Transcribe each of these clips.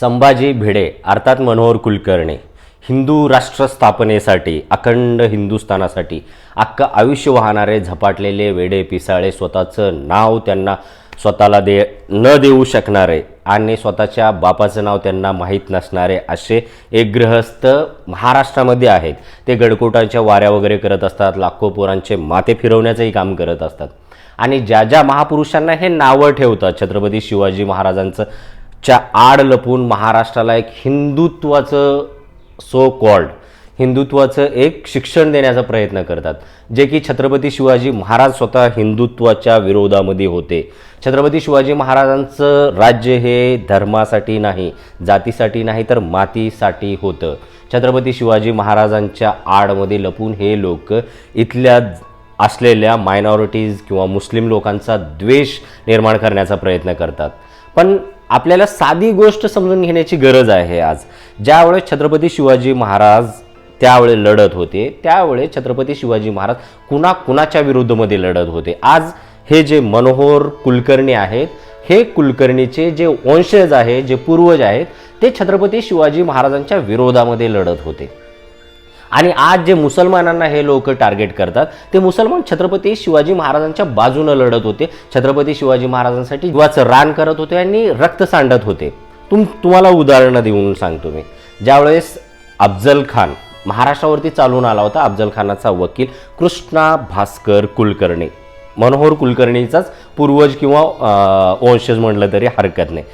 संभाजी भिडे अर्थात मनोहर कुलकर्णी हिंदू राष्ट्र स्थापनेसाठी अखंड हिंदुस्थानासाठी अख्खं आयुष्य वाहणारे झपाटलेले वेडे पिसाळे स्वतःचं नाव त्यांना स्वतःला दे न देऊ शकणारे आणि स्वतःच्या बापाचं नाव त्यांना माहीत नसणारे असे एक गृहस्थ महाराष्ट्रामध्ये आहेत. ते गडकोटांच्या वाऱ्या वगैरे करत असतात लाखो पोरांचे माते फिरवण्याचंही काम करत असतात. आणि ज्या ज्या महापुरुषांना हे नावं ठेवतात छत्रपती शिवाजी महाराजांचं च्या आड लपून महाराष्ट्राला एक हिंदुत्वाचं सो कॉल्ड हिंदुत्वाचं एक शिक्षण देण्याचा प्रयत्न करतात. जे की छत्रपती शिवाजी महाराज स्वतः हिंदुत्वाच्या विरोधामध्ये होते. छत्रपती शिवाजी महाराजांचं राज्य हे धर्मासाठी नाही जातीसाठी नाही तर मातीसाठी होतं. छत्रपती शिवाजी महाराजांच्या आडमध्ये लपून हे लोक इथल्या असलेल्या मायनॉरिटीज किंवा मुस्लिम लोकांचा द्वेष निर्माण करण्याचा प्रयत्न करतात. पण आपल्याला साधी गोष्ट समजून घेण्याची गरज आहे आज. ज्यावेळेस छत्रपती शिवाजी महाराज त्यावेळेस लढत होते त्यावेळेस छत्रपती शिवाजी महाराज कुणा कुणाच्या विरुद्धमध्ये लढत होते. आज हे जे मनोहर कुलकर्णी आहेत हे कुलकर्णीचे जे वंशज आहे जे पूर्वज आहेत ते छत्रपती शिवाजी महाराजांच्या विरोधामध्ये लढत होते. आणि आज जे मुसलमानांना हे लोक टार्गेट करतात ते मुसलमान छत्रपती शिवाजी महाराजांच्या बाजूनं लढत होते. छत्रपती शिवाजी महाराजांसाठी जीवाचं रान करत होते आणि रक्त सांडत होते. तुम तुम्हाला उदाहरणं देऊन सांगतो मी. ज्यावेळेस अफजल खान महाराष्ट्रावरती चालून आला होता अफजल खानाचा वकील कृष्णा भास्कर कुलकर्णी. मनोहर कुलकर्णीचाच पूर्वज किंवा वंशज म्हटलं तरी हरकत नाही.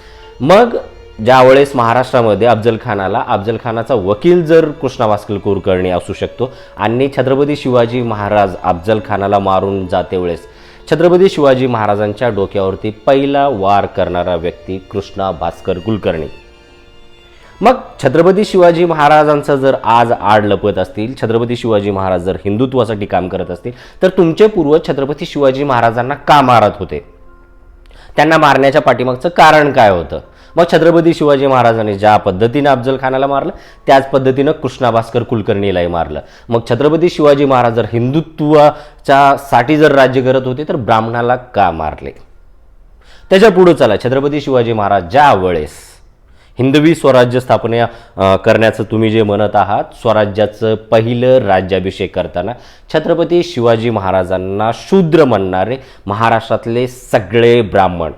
मग ज्यावेळेस महाराष्ट्रामध्ये अफजल खानाला अफजल खानाचा वकील जर कृष्णा भास्कर कुलकर्णी असू शकतो आणि छत्रपती शिवाजी महाराज अफजल खानाला मारून जाते वेळेस छत्रपती शिवाजी महाराजांच्या डोक्यावरती पहिला वार करणारा व्यक्ती कृष्णा भास्कर कुलकर्णी. मग छत्रपती शिवाजी महाराजांचं जर आज आड लपत असतील छत्रपती शिवाजी महाराज जर हिंदुत्वासाठी काम करत असतील तर तुमचे पूर्वज छत्रपती शिवाजी महाराजांना का मारत होते? त्यांना मारण्याच्या पाठीमागचं कारण काय होतं? मग छत्रपती शिवाजी महाराजांनी ज्या पद्धतीनं अफजल खानाला मारलं त्याच पद्धतीनं कृष्णा भास्कर कुलकर्णीलाही मारलं. मग छत्रपती शिवाजी महाराज जर हिंदुत्वाच्या साठी जर राज्य करत होते तर ब्राह्मणाला का मारले? त्याच्या पुढे चला छत्रपती शिवाजी महाराज ज्या वेळेस हिंदवी स्वराज्य स्थापना करण्याचं तुम्ही जे म्हणत आहात स्वराज्याचं पहिलं राज्याभिषेक करताना छत्रपती शिवाजी महाराजांना शूद्र म्हणणारे महाराष्ट्रातले सगळे ब्राह्मण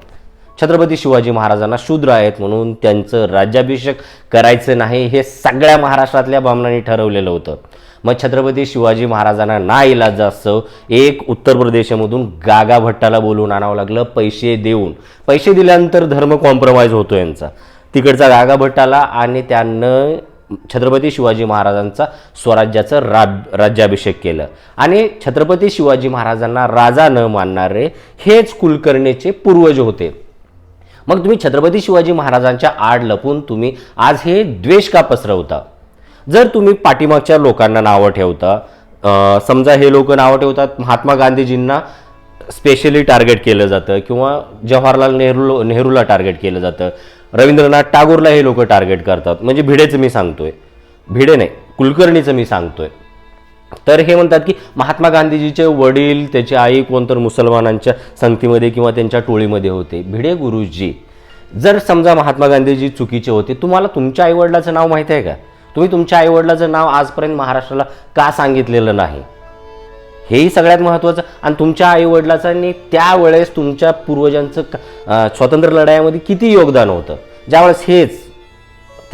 छत्रपती शिवाजी महाराजांना शूद्र आहेत म्हणून त्यांचं राज्याभिषेक करायचं नाही हे सगळ्या महाराष्ट्रातल्या ब्राह्मणांनी ठरवलेलं होतं. मग छत्रपती शिवाजी महाराजांना ना इलाज असं एक उत्तर प्रदेशामधून गागा भट्टाला बोलवून आणावं लागलं पैसे देऊन. पैसे दिल्यानंतर धर्म कॉम्प्रोमाइज होतो यांचा. तिकडचा गागा भट्टाला आणि त्यानं छत्रपती शिवाजी महाराजांचा स्वराज्याचं राब राज्याभिषेक केलं. आणि छत्रपती शिवाजी महाराजांना राजा न मानणारे हेच कुलकर्णीचे पूर्वज होते. मग तुम्ही छत्रपती शिवाजी महाराजांच्या आड लपून तुम्ही आज हे द्वेष का पसरवता? जर तुम्ही पाठीमागच्या लोकांना नावं ठेवता समजा हे लोक नावं ठेवतात महात्मा गांधीजींना स्पेशली टार्गेट केलं जातं किंवा जवाहरलाल नेहरू नेहरूला टार्गेट केलं जातं रवींद्रनाथ टागोरला हे लोक टार्गेट करतात. म्हणजे भिडेचं मी सांगतोय. भिडे नाही कुलकर्णीचं मी सांगतोय. तर हे म्हणतात की महात्मा गांधीजीचे वडील त्याची आई कोणतर मुसलमानांच्या संगतीमध्ये किंवा त्यांच्या टोळीमध्ये होते. भिडे गुरुजी जर समजा महात्मा गांधीजी चुकीचे होते तुम्हाला तुमच्या आईवडिलाचं नाव माहिती आहे का? तुम्ही तुमच्या आईवडिलाचं नाव आजपर्यंत महाराष्ट्राला का सांगितलेलं नाही? हेही सगळ्यात महत्त्वाचं. आणि तुमच्या आईवडिलाचं आणि त्यावेळेस तुमच्या पूर्वजांचं स्वतंत्र लढायामध्ये स्वातंत्र्य किती योगदान होतं? ज्यावेळेस हेच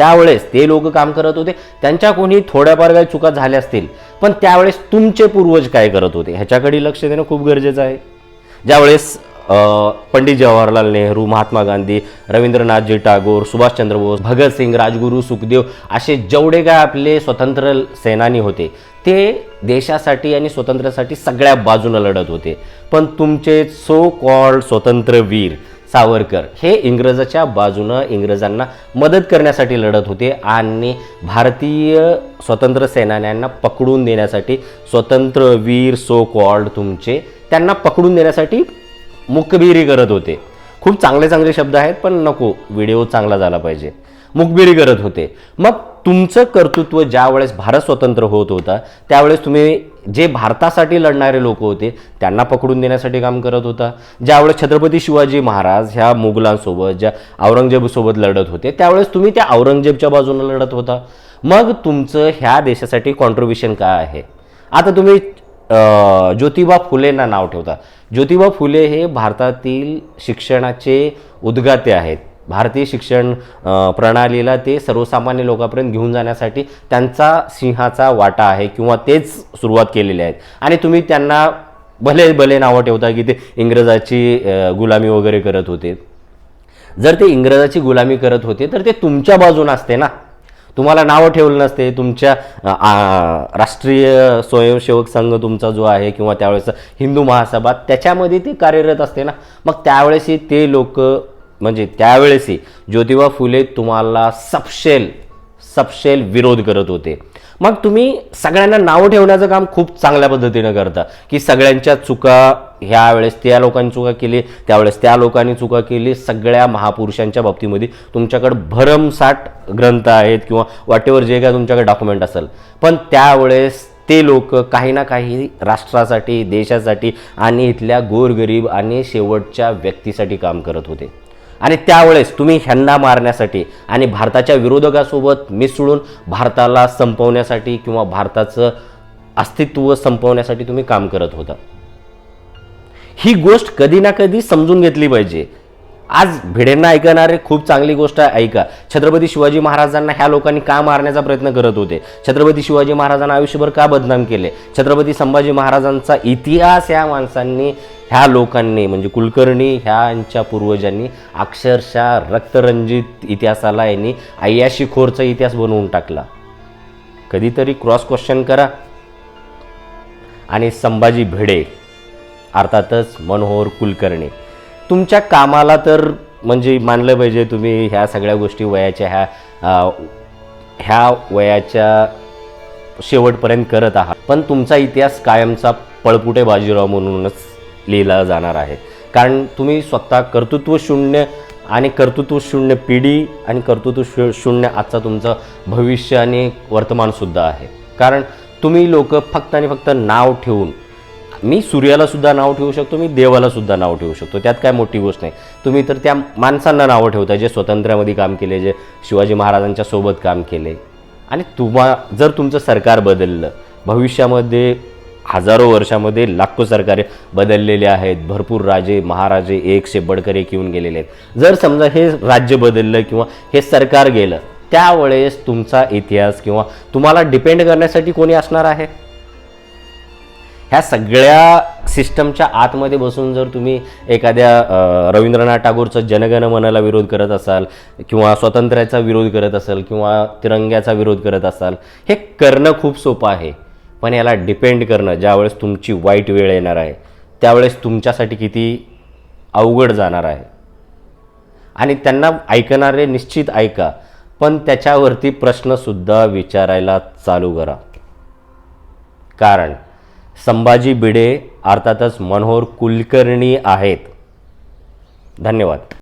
त्यावेळेस ते लोक काम करत होते. त्यांच्या कोणी थोड्याफार काही चुका झाल्या असतील पण त्यावेळेस तुमचे पूर्वज काय करत होते? ह्याच्याकडे लक्ष देणं खूप गरजेचं आहे. ज्यावेळेस पंडित जवाहरलाल नेहरू महात्मा गांधी रवींद्रनाथजी टागोर सुभाषचंद्र बोस भगतसिंग राजगुरू सुखदेव असे जेवढे काय आपले स्वतंत्र सेनानी होते ते देशासाठी आणि स्वातंत्र्यासाठी सगळ्या बाजूनं लढत होते. पण तुमचे सो कॉल्ड स्वतंत्रवीर सावरकर. हे इंग्रजाच्या बाजूनं इंग्रजांना मदत करण्यासाठी लढत होते आणि भारतीय स्वतंत्र सेनान्यांना पकडून देण्यासाठी स्वतंत्र वीर सो कॉल्ड तुमचे त्यांना पकडून देण्यासाठी मुखबिरी करत होते. खूप चांगले चांगले शब्द आहेत पण नको व्हिडिओ चांगला झाला पाहिजे. मुखबिरी करत होते. मग तुमचं कर्तृत्व ज्यावेळेस भारत स्वतंत्र होत होता त्यावेळेस तुम्ही जे भारतासाठी लढणारे लोक होते त्यांना पकडून देण्यासाठी काम करत होता. ज्यावेळेस छत्रपती शिवाजी महाराज ह्या मुघलांसोबत ज्या औरंगजेबसोबत लढत होते त्यावेळेस तुम्ही त्या औरंगजेबच्या बाजूने लढत होता. मग तुमचं ह्या देशासाठी कॉन्ट्रीब्युशन काय आहे? आता तुम्ही ज्योतिबा फुलेंना नाव ठेवता. ज्योतिबा फुले हे भारतातील शिक्षणाचे उद्गाते आहेत. भारतीय शिक्षण प्रणालीला ते सर्वसामान्य लोकांपर्यंत घेऊन जाण्यासाठी त्यांचा सिंहाचा वाटा आहे किंवा तेच सुरुवात केलेली आहेत आणि तुम्ही त्यांना भले भले नावं ठेवता की ते इंग्रजाची गुलामी वगैरे करत होते. जर ते इंग्रजाची गुलामी करत होते तर ते तुमच्या बाजून असते ना. तुम्हाला नावं ठेवलं नसते. तुमच्या राष्ट्रीय स्वयंसेवक संघ तुमचा जो आहे किंवा त्यावेळेस हिंदू महासभा त्याच्यामध्ये ते कार्यरत असते ना. मग त्यावेळेसही ते लोक म्हणजे त्यावेळेसही ज्योतिबा फुले तुम्हाला सपशेल सपशेल विरोध करत होते. मग तुम्ही सगळ्यांना नावं ठेवण्याचं काम खूप चांगल्या पद्धतीनं करता की सगळ्यांच्या चुका ह्या वेळेस त्या लोकांनी चुका केली त्यावेळेस त्या लोकांनी चुका केली सगळ्या महापुरुषांच्या बाबतीमध्ये तुमच्याकडे भरमसाठ ग्रंथ आहेत किंवा वाटेवर जे काय तुमच्याकडे डॉक्युमेंट असेल. पण त्यावेळेस ते लोक काही ना काही राष्ट्रासाठी देशासाठी आणि इथल्या गोरगरीब आणि शेवटच्या व्यक्तीसाठी काम करत होते. आणि त्यावेळेस तुम्ही ह्यांना मारण्यासाठी आणि भारताच्या विरोधकासोबत मिसळून भारताला संपवण्यासाठी किंवा भारताचं अस्तित्व संपवण्यासाठी तुम्ही काम करत होता. ही गोष्ट कधी ना कधी समजून घेतली पाहिजे. आज भिडेंना ऐकणारे खूप चांगली गोष्ट आहे ऐका. छत्रपती शिवाजी महाराजांना ह्या लोकांनी का मारण्याचा प्रयत्न करत होते? छत्रपती शिवाजी महाराजांना आयुष्यभर का बदनाम केले? छत्रपती संभाजी महाराजांचा इतिहास ह्या माणसांनी ह्या लोकांनी म्हणजे कुलकर्णी ह्यांच्या पूर्वजांनी अक्षरशः रक्तरंजित इतिहासाला यांनी अय्याशी खोरचा इतिहास बनवून टाकला. कधीतरी क्रॉस क्वेश्चन करा. आणि संभाजी भिडे अर्थातच मनोहर कुलकर्णी. तुमच्या कामाला तर म्हणजे मानलं पाहिजे तुम्ही ह्या सगळ्या गोष्टी वयाच्या ह्या ह्या वयाच्या शेवटपर्यंत करत आहात. पण तुमचा इतिहास कायमचा पळपुटे बाजीराव म्हणूनच लिहिला जाणार आहे. कारण तुम्ही स्वतः कर्तृत्व शून्य आणि कर्तृत्व शून्य पिढी आणि कर्तृत्व शू शून्य आजचा तुमचं भविष्य आणि वर्तमानसुद्धा आहे. कारण तुम्ही लोक फक्त आणि फक्त नाव ठेवून मी सूर्यालासुद्धा नाव ठेवू शकतो मी देवालासुद्धा नाव ठेवू शकतो. त्यात काय मोठी गोष्ट नाही. तुम्ही तर त्या माणसांना नावं ठेवता जे स्वातंत्र्यामध्ये काम केले जे शिवाजी महाराजांच्या सोबत काम केले. आणि तुम्हा जर तुमचं सरकार बदललं भविष्यामध्ये हजारो वर्षामध्ये लाखो सरकारे बदललेले आहेत. भरपूर राजे महाराजे एकशे बडकर एक येऊन गेलेले आहेत. जर समजा हे राज्य बदललं किंवा हे सरकार गेलं त्यावेळेस तुमचा इतिहास किंवा तुम्हाला डिपेंड करण्यासाठी कोणी असणार आहे? ह्या सगळ्या सिस्टमच्या आतमध्ये बसून जर तुम्ही एखाद्या रवींद्रनाथ टागोरचं जनगण मनाला विरोध करत असाल किंवा स्वातंत्र्याचा विरोध करत असाल किंवा तिरंग्याचा विरोध करत असाल हे करणं खूप सोपं आहे. पण याला डिपेंड करणं ज्यावेळेस तुमची वाईट वेळ येणार आहे त्यावेळेस तुमच्यासाठी किती अवघड जाणार आहे. आणि त्यांना ऐकणारे निश्चित ऐका पण त्याच्यावरती प्रश्नसुद्धा विचारायला चालू करा. कारण संभाजी भिडे अर्थातच मनोहर कुलकर्णी आहेत. धन्यवाद.